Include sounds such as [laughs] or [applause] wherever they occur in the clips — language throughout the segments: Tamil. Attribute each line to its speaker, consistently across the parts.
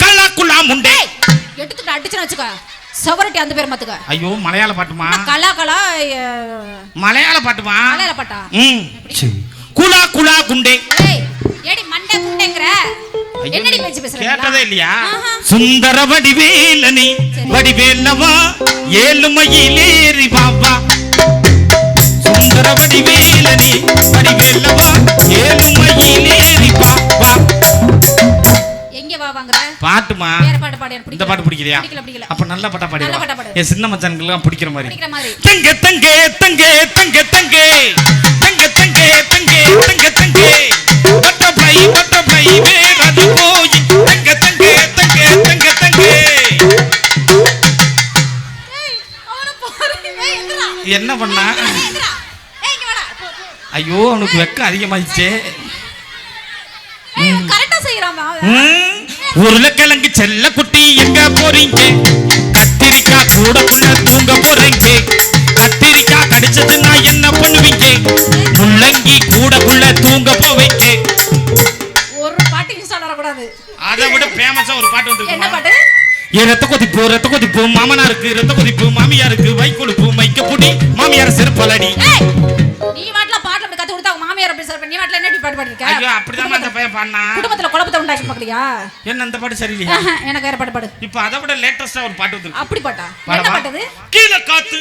Speaker 1: கல்லா குல்லா முண்டே
Speaker 2: எடுத்துட்டு அடிச்சுன்னு வச்சுக்க. சவரட்டி அந்த பேர் மத்துக்க.
Speaker 1: ஐயோ மலையாள பாட்டுமா?
Speaker 2: கலா கலா
Speaker 1: மலையாள பாட்டுமா?
Speaker 2: மலையாள பாட்டா?
Speaker 1: ம். குலா குலா குண்டே.
Speaker 2: ஏய் ஏடி மண்டை குண்டைங்கற? என்னடி பேச்சு பேசுற
Speaker 1: கேட்டதே இல்லையா. சுந்தர வடிவேலனி வடிவேலவா? ஏழுமையிலேறி பாபா சுந்தர வடிவேலனி வடிவேலவா? ஏழுமையிலேறி
Speaker 2: பாடு
Speaker 1: இந்த. பாட்டு பிடிக்கலையா?
Speaker 2: பிடிக்கல பிடிக்கல.
Speaker 1: அப்ப நல்ல பாட்டா பாடி. என் சின்ன மச்சானுக்கெல்லாம் பிடிக்கிற மாதிரி. தங்க தங்க தங்க தங்க தங்க. தங்க தங்க தங்க தங்க தங்க. பட்டர்ஃப்ளை பட்டர்ஃப்ளை வேறது போய். தங்க தங்க தங்க தங்க தங்க. என்ன பண்ணா. ஐயோ அவனுக்கு வெக்கம் அதிகமாயிடுச்சே.
Speaker 2: ஏய் கரெக்ட்டா செய்யறாமா
Speaker 1: உருளைக்கிழங்கு செல்ல குட்டி எங்க போறீங்க? கத்திரிக்காய் கூடக்குள்ள தூங்க போறீங்க? கத்திரிக்காய் கடிச்சதுன்னா என்ன பண்ணுவீங்க? முள்ளங்கி கூடக்குள்ள தூங்க போவீங்க?
Speaker 2: ஒரு பாட்டு இன்ஸ்டால் வரக்கூடாது.
Speaker 1: அதை விட ஃபேமஸா ஒரு பாட்டு
Speaker 2: என்ன
Speaker 1: வந்து ஏ ரத்த கொதிப்பு ரத்த கொதிப்பு மாமனாருக்கு ரத்த கொதிப்பு மாமியாருக்கு வைக்கொழுப்பு மைக்க புடி மாமியார் செருப்பலடி.
Speaker 2: நீ வாட்ல பாட்டு அப்படி கத்து கொடுத்தா உங்க மாமியார் அப்படி சொல்ற நீ வாட்ல என்ன இப்படி பாட்டு
Speaker 1: ஐயோ அப்படிதான் அந்த பையன் பாடினா.
Speaker 2: குடும்பத்துல குழப்பத்தை உண்டாக்கி பாக்கறியா
Speaker 1: என்ன அந்த பாட்டு சரியில்லையா?
Speaker 2: எனக்கு வேற பாட்டு பாடு.
Speaker 1: இப்ப அதை விட லேட்டஸ்டா ஒரு பாட்டு வந்து
Speaker 2: அப்படி பாட்டா? என்ன? பாட்டது
Speaker 1: கீழே காத்து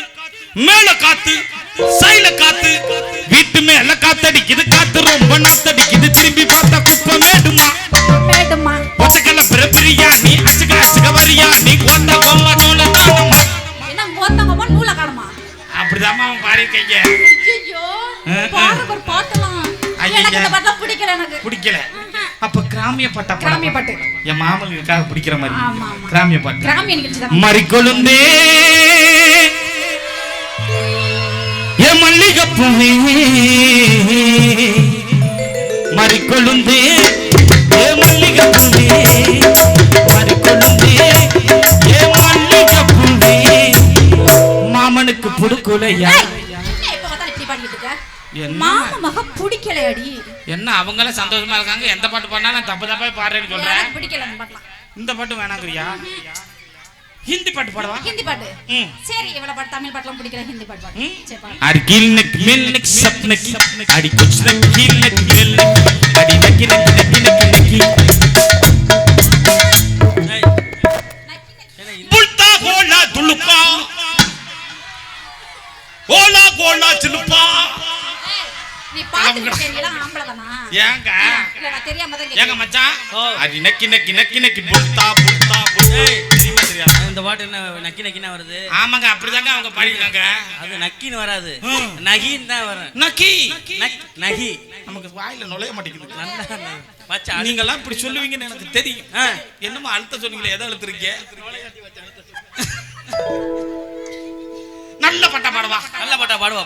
Speaker 1: மேல காத்து சைல காத்து. வீட்டு மேல காத்தடிக்குது காத்து ரொம்ப நாத்தடிக்குது. திரும்பி பார்த்தா குப்பை மேடுமா? பிரியாணி அச்சுக்க அச்சுக்க வரியாணி கோத்தா கோமா நூல
Speaker 2: என்ன காணுமா?
Speaker 1: அப்படிதாம்மா அவன் பாடிருக்கீங்க
Speaker 2: ஐயோ
Speaker 1: ஆ, ஆ.
Speaker 2: எனக்கு இந்த பாட்டெல்லாம் பிடிக்கல எனக்கு.
Speaker 1: பிடிக்கல. அப்ப கிராமிய பாட்டா பாடு.
Speaker 2: கிராமிய பாட்டு.
Speaker 1: என் மாமனுக்காக பிடிக்கிற மாதிரி. கிராமிய பாட்டு
Speaker 2: கிராமிய நிகழ்ச்சி
Speaker 1: மறிக்கொழுந்தே. என் மல்லிகைப்பூவே. மறிக்கொழுந்தே. மல்லிகைப்பூவே. மறிக்கொழுந்தே. என் மல்லிகைப்பூவே. மாமனுக்கு புடுக்குலையா?
Speaker 2: எப்ப பார்த்தாலும் இப்படி பாடிட்டு இருக்க? மாமா மக பிடிக்கல
Speaker 1: என்ன அவங்களே சந்தோஷமா இருக்காங்க. எந்த பாட்டு பாடினாலும் தப்பு தப்பா பாடுறேன்னு சொல்றேன்.
Speaker 2: பிடிக்கல பாட்டலாம்.
Speaker 1: இந்த பாட்டு வேணாங்கிறியா? ஹிந்தி பாட்டு பாடவா?
Speaker 2: ஹிந்தி பாட்டு. சரி இவ்வளவு பாட்டு தமிழ் பிடிக்கல ஹிந்தி பாட்டு பாடு.
Speaker 1: அடி கில்னக் மில்னக் சப்னக் அடி குச்னக் கில்னக் மில்னக் அடி நக்கி நக்கி நக்கி நக்கி நக்கி. புல்தா கோலா துலுப்பா ஓலா கோலா சிலுப்பா
Speaker 2: நீ பாத்துட்டு தெரியல ஆம்பளை தானா?
Speaker 1: ஏங்க?
Speaker 2: இல்ல நான் தெரியாம தான்
Speaker 1: ஏங்க
Speaker 2: கேட்டேன்
Speaker 1: மச்சான்?
Speaker 3: ஓ.
Speaker 1: அரி நக்கி நக்கி நக்கி நக்கி
Speaker 3: ஏய்.
Speaker 1: தெரியுமா தெரியாது?
Speaker 3: இந்த பாட்டு என்ன நக்கி நக்கினா வருது?
Speaker 1: ஆமாங்க அப்படிதாங்க அவங்க பாடிருக்காங்க
Speaker 3: அது நக்கின்னு வராது.
Speaker 1: ம்.
Speaker 3: நகின்னு தான் வரும்.
Speaker 1: நக்கி.
Speaker 3: நக் நகி.
Speaker 1: நமக்கு வாயில நுழைய மாட்டேங்குது.
Speaker 3: நல்லா வச்சா
Speaker 1: நீங்கெல்லாம் இப்படி சொல்லுவீங்கன்னு எனக்கு தெரியும்.
Speaker 3: ஆ.
Speaker 1: என்னமோ அழுத்த சொன்னீங்களே எதை அழுத்துறீங்க? [laughs] நல்ல பட்டா பாடவா.
Speaker 3: நல்ல பாட்டா பாடுவா.